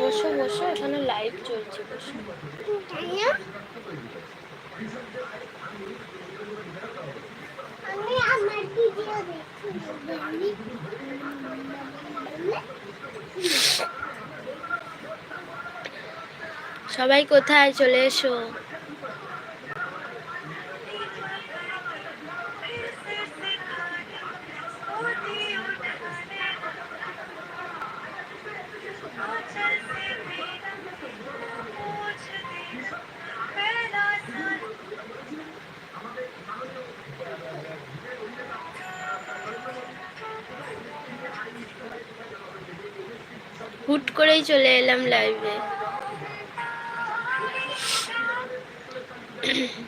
বসো বসো এখানে লাইভ চলছে বসো মেলায়। আমি আমার ভিডিও দেখি সবাই কোথায়? চলে এসো। হুট করেই চলে এলাম লাইভে Mm-hmm.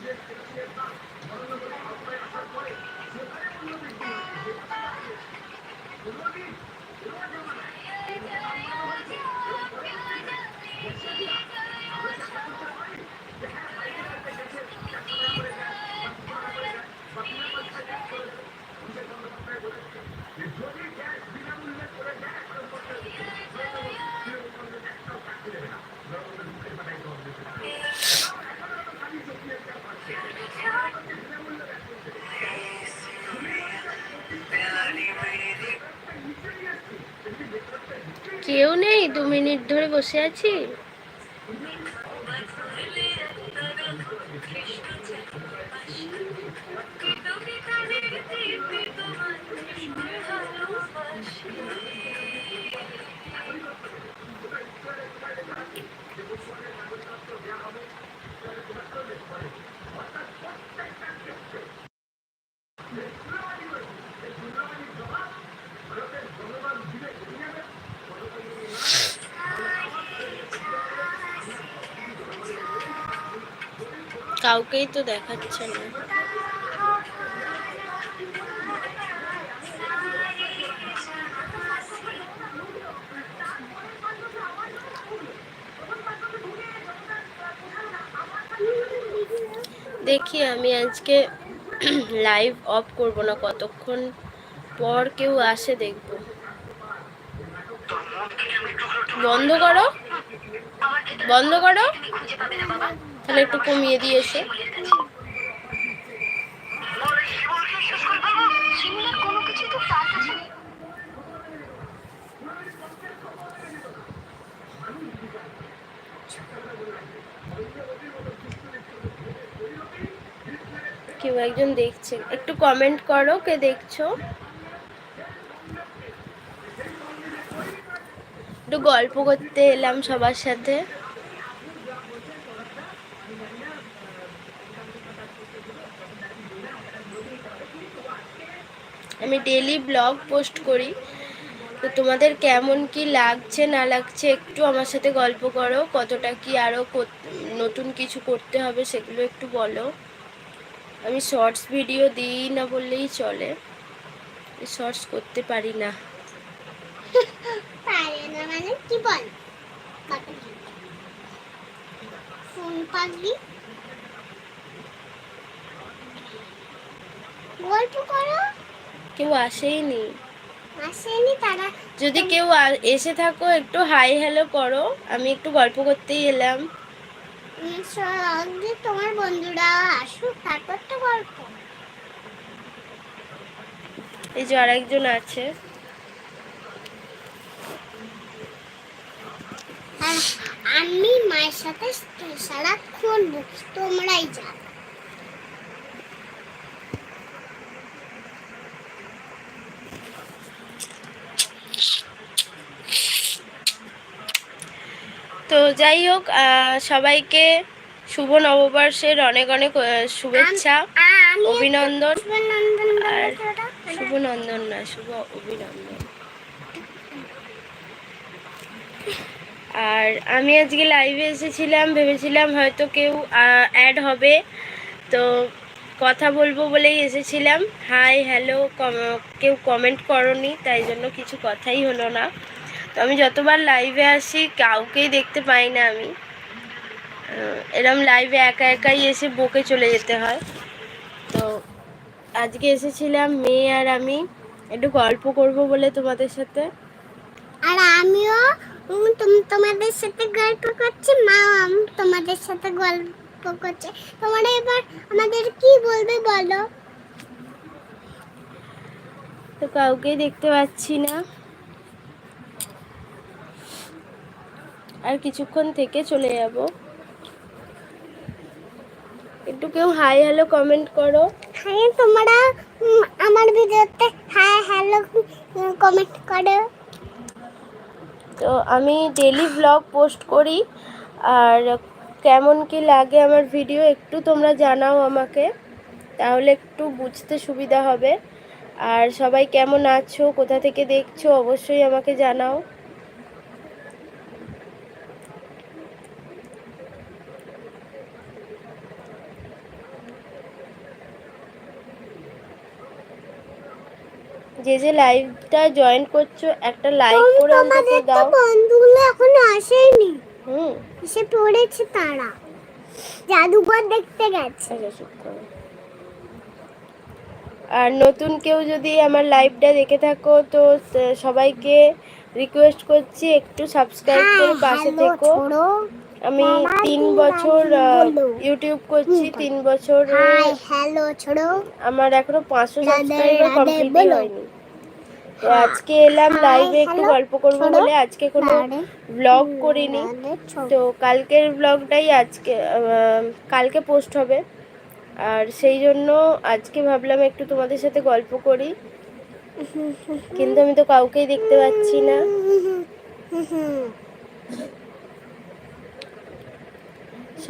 কেউ নেই দু মিনিট ধরে বসে আছি। কাউকেই তো দেখাচ্ছে না। দেখি আমি আজকে লাইভ অফ করব না, কতক্ষণ পর কেউ আসে দেখব। বন্ধ করো? বন্ধ করো? তাহলে একটু কমিয়ে দিয়ে এসো। কেউ একজন দেখছে। একটু কমেন্ট করো কে দেখছ। একটু গল্প করতে এলাম সবার সাথে। আমি ডেলি ব্লগ পোস্ট করি। তো তোমাদের কেমন কি লাগছে, না লাগছে একটু আমার সাথে গল্প করো। কতটা কি আরও নতুন কিছু করতে হবে সেগুলো একটু বলো। আমি শর্টস ভিডিও দিই না বললেই চলে। শর্টস করতে পারি না। মানে ফোন গল্প করো। কেউ আসেইনি। আসেনি তারা। যদি কেউ এসে থাকো একটু হাই হ্যালো করো আমি একটু গল্প করতেই এলাম। তোমার বন্ধুরা আসুক তারপর তো গল্প। এই যে আরেকজন আছে। আমি মায়ের সাথে সারাক্ষণ বকি তোমরাই যাও যাই হোক সবাইকে শুভ নববর্ষের অনেক অনেক শুভেচ্ছা অভিনন্দন। আর শুভ নন্দন না শুভ অভিনন্দন। আর আমি আজকে লাইভে এসেছিলাম ভেবেছিলাম হয়তো কেউ অ্যাড হবে। তো কথা বলব বলেই এসেছিলাম। হাই হ্যালো কেউ কমেন্ট করনি তাই জন্য কিছু কথাই হলো না। তো আমি যতবার লাইভে আসি কাউকেই দেখতে পাই না আমি। এরম লাইভে একা একাই এসে বকে চলে যেতে হয়। তো আজকে এসেছিলাম মেয়ে আর আমি। একটু গল্প করব বলে তোমাদের সাথে। আর আমিও তোমাদের সাথে গল্প করছি মা তোমাদের সাথে গল্প করছে। তোমরা এবার আমাদের কি বলবে বলো? তো কাউকেই দেখতে পাচ্ছি না। আর কিছুক্ষণ থেকে চলে যাব। একটু কেউ হাই হ্যালো কমেন্ট করো। হ্যাঁ তোমরা আমার ভিডিওতে হ্যাঁ হ্যালো কমেন্ট করো। তো আমি ডেলি ব্লগ পোস্ট করি। আর কেমন কি লাগে আমার ভিডিও একটু তোমরা জানাও আমাকে। তাহলে একটু বুঝতে সুবিধা হবে। আর সবাই কেমন আছো কোথা থেকে দেখছ অবশ্যই আমাকে জানাও। যে যে লাইভটা জয়েন করছ একটা লাইক করে তো দাও। বন্ধুগুলো এখনও আসেনি। হুম। এসে পড়েছে তারা। জাদুঘর দেখতে গেছে। আচ্ছা। আর নতুন কেউ যদি আমার লাইভটা দেখে থাকো তো সবাইকে রিকোয়েস্ট করছি একটু সাবস্ক্রাইব করে পাশে থেকো। আমি তিন বছর ইউটিউব করছি তিন বছর হ্যালো ছোড়ো। আমার এখনও পাঁচশো সাবস্ক্রাইবার কমপ্লিট হয়নি। তো আজকে এলাম লাইভে একটু গল্প করব বলে আজকে কোনো ব্লগ করিনি। তো কালকের ব্লগটাই আজকে কালকে পোস্ট হবে। আর সেই জন্য আজকে ভাবলাম একটু তোমাদের সাথে গল্প করি। কিন্তু আমি তো কাউকেই দেখতে পাচ্ছি না।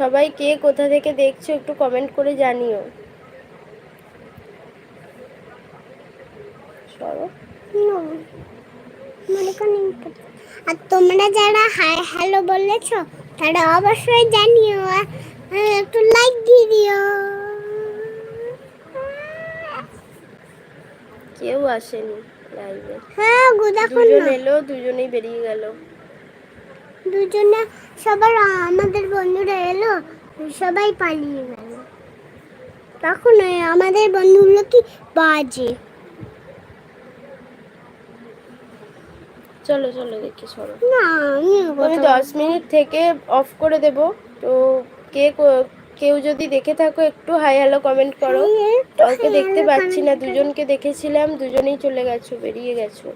সবাই কে কোথা থেকে দেখছ একটু কমেন্ট করে জানিও। আর তোমরা যারা হাই হ্যালো বলেছ তারা অবশ্যই জানিও। একটু লাইক দিয়ে দিও। কেউ আসেনি লাইভে হ্যাঁ গো দেখো দুজন এলো দুজনেই বেরিয়ে গেল। দুজনে সবার আমাদের বন্ধুরা এলো সবাই পালিয়ে গেল। তখন আমাদের বন্ধুগুলো কি বাজে। চলো চলো দেখি সরো না আমি আমি দশ মিনিট থেকে অফ করে দেব। তো কে কেউ যদি দেখে থাকো একটু হাই হ্যালো কমেন্ট করো। কাউকে দেখতে পাচ্ছি না দুজনকে দেখেছিলাম দুজনেই চলে গেছো বেরিয়ে গেছো।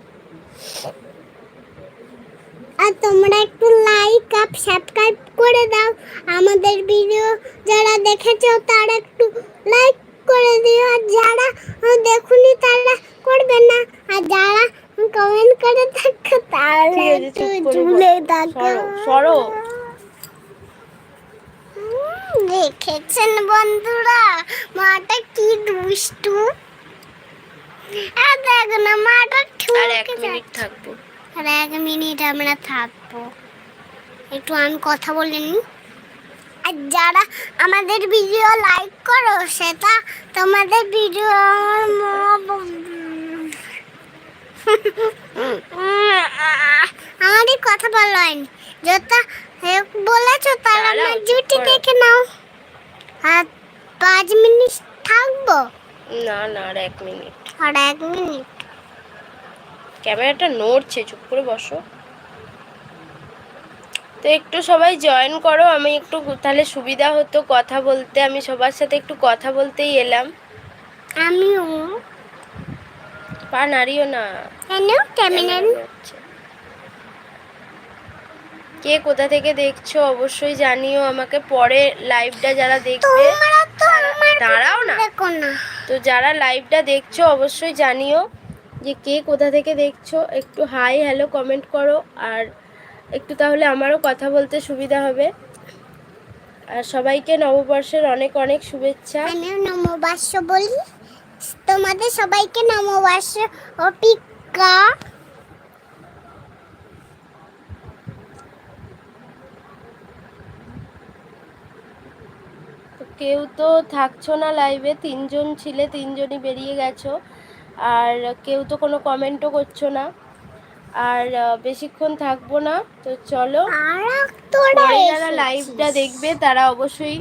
আর তোমরা একটু লাইক আপ সাবস্ক্রাইব করে দাও। আমাদের ভিডিও যারা দেখেছ তারা একটু লাইক করে দিও। আর যারা দেখুনি তারা করবে না। আর যারা কমেন্ট করে থাকো তাহলে একটু ঝুলে। থাকো। সরো। দেখেছেন বন্ধুরা? মাটা কি দুষ্টু। আর দেখ না মাটা আর এক ঠুকে মিনিট থাকব। আর এক মিনিট আমরা থাকব। একটু আমি কথা বলে নিই আর যারা আমাদের ভিডিও লাইক করো সেটা তোমাদের ভিডিও আমারই কথা বলা হয়নি যেটা বলেছ তার আমার করো। দেখে নাও। আর পাঁচ মিনিট থাকব? না না আর এক মিনিট। আর এক মিনিট। ক্যামেরাটা নড়ছে চুপ করে বসো। তো একটু সবাই জয়েন করো আমি একটু তাহলে সুবিধা হতো কথা বলতে আমি সবার সাথে একটু কথা বলতেই এলাম। আমিও। পা নাড়িও না। কেন? ক্যামেরা ক্যামেরা কে কোথা থেকে দেখছ অবশ্যই জানিও আমাকে পরে লাইভটা যারা দেখবে দাঁড়াও না। তো যারা লাইভটা দেখছ অবশ্যই জানিও। যে কে কোথা থেকে দেখছ একটু হাই হ্যালো কমেন্ট করো আর একটু তাহলে আমারও কথা বলতে সুবিধা হবে। আর সবাইকে নববর্ষের অনেক অনেক শুভেচ্ছা। নমবাস্য বলি তোমাদের সবাইকে নমবাস্য অপিকা তো কেউ তো থাকছো না লাইভে তিনজন ছিলে তিনজনই বেরিয়ে গেছো। আর কেউ তো কোনো কমেন্টও করছ না। আর বেশিক্ষণ থাকব না তো চলো। যারা লাইভটা দেখবে তারা অবশ্যই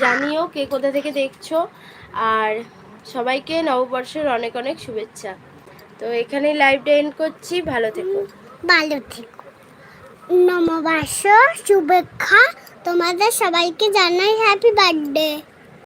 জানিও কে কোথা থেকে দেখছ। আর সবাইকে নববর্ষের অনেক অনেক শুভেচ্ছা। তো এখানেই লাইভটা এন্ড করছি ভালো থেকো। ভালো থেকো। নমবাস শুভেচ্ছা। তোমাদের সবাইকে জানাই হ্যাপি বার্থডে